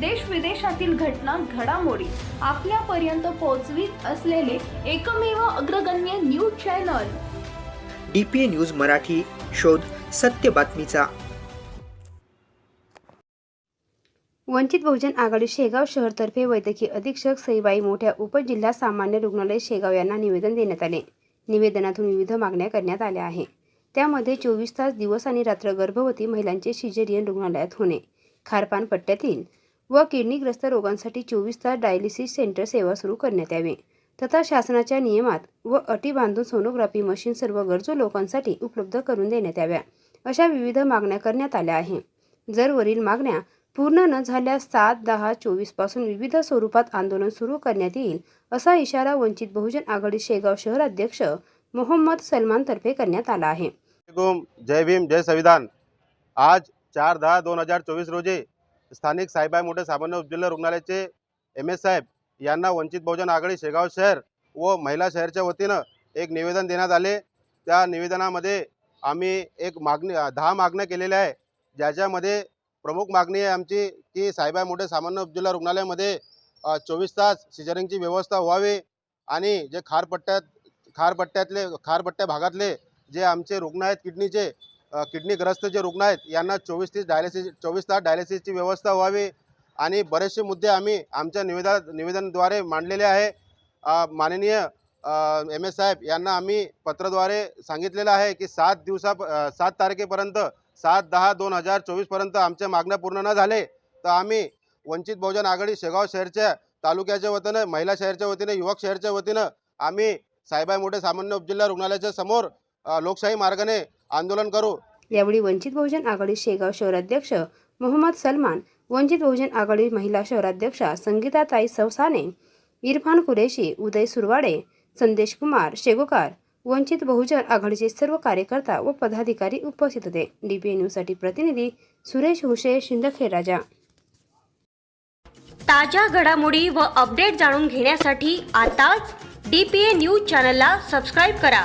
देश विदेशातील घटना घडामोडी आपल्यापर्यंत पोहोचवीत असलेले एकमेव अग्रगण्य news channel. D P A news Marathi शोध सत्य बातमीचा. वंचित बहुजन आघाडी शेगाव शहरतर्फे वैद्यकीय अधीक्षक सईबाई मोठ्या उपजिल्हा सामान्य रुग्णालय शेगाव यांना निवेदन देण्यात आले. निवेदनातून विविध मागण्या करण्यात आल्या आहे. त्यामध्ये चोवीस तास दिवस आणि रात्र गर्भवती महिलांचे सिजेरियन रुग्णालयात होणे खारपान पट्ट्यातील व किडनीग्रस्त रोगांसाठी चोवीस तास डायलिसिस सेंटर सेवा सुरू करण्यात यावी. तथा शासनाच्या नियमात व अटी बांधून सोनोग्राफी मशीन सर्व गरजू लोकांसाठी उपलब्ध करून देण्यात याव्या अशा विविध मागण्या करण्यात आल्या आहे जर वरील मागण्या पूर्ण न झाल्यास सात दहा चोवीसपासून विविध स्वरूपात आंदोलन सुरू करण्यात येईल असा इशारा वंचित बहुजन आघाडी शेगाव शहर अध्यक्ष मोहम्मद सलमान तर्फे करण्यात आला आहे. जय भीम जय संविधान. आज चार दहा दोन हजार चोवीस रोजी स्थानिक साहेबाई मोठे सामान्य उपजिल्हा रुग्णालयाचे एम एस साहेब यांना वंचित बहुजन आघाडी शेगाव शहर व महिला शहरच्या वतीनं एक निवेदन देण्यात आले. त्या निवेदनामध्ये आम्ही एक मागणी दहा मागण्या केलेल्या आहे. ज्याच्यामध्ये प्रमुख मागणी आहे आमची की साहेबाई मोठे सामान्य उपजिल्हा रुग्णालयामध्ये चोवीस तास सिजरिंगची व्यवस्था व्हावी आणि जे खारपट्ट्यात खारपट्ट्यातले खारपट्ट्या भागातले जे आमचे रुग्ण आहेत किडनीचे किडनीग्रस्त जे रुग्ण आहेत यांना चोवीस तीस डायलिसिस चोवीस तास डायलिसिसची व्यवस्था व्हावी. आणि बरेचसे मुद्दे आम्ही आमच्या निवेदा निवेदनद्वारे मांडलेले आहे. माननीय एम एस साहेब यांना आम्ही पत्राद्वारे सांगितलेलं आहे की सात दिवसा सात तारखेपर्यंत सात दहा दोन हजार चोवीसपर्यंत आमच्या मागण्या पूर्ण न झाले तर आम्ही वंचित बहुजन आघाडी शेगाव शहरच्या तालुक्याच्या वतीनं महिला शहरच्या वतीनं युवक शहरच्या वतीनं आम्ही साईबाई मोठे सामान्य उपजिल्हा रुग्णालयाच्या समोर लोकशाही मार्गाने आंदोलन करू. यावेळी वंचित बहुजन आघाडी शेगाव शहराध्यक्ष मोहम्मद सलमान वंचित बहुजन आघाडी महिला शहराध्यक्षा संगीताताई सवसाने इरफान कुरेशी उदय सुरवाडे संदेश कुमार शेगोकार वंचित बहुजन आघाडीचे सर्व कार्यकर्ता व पदाधिकारी उपस्थित होते. डीपीए न्यूजसाठी प्रतिनिधी सुरेश हुशे शिंदखे राजा. ताज्या घडामोडी व अपडेट जाणून घेण्यासाठी आताच डी पी ए न्यूज चॅनलला सबस्क्राईब करा.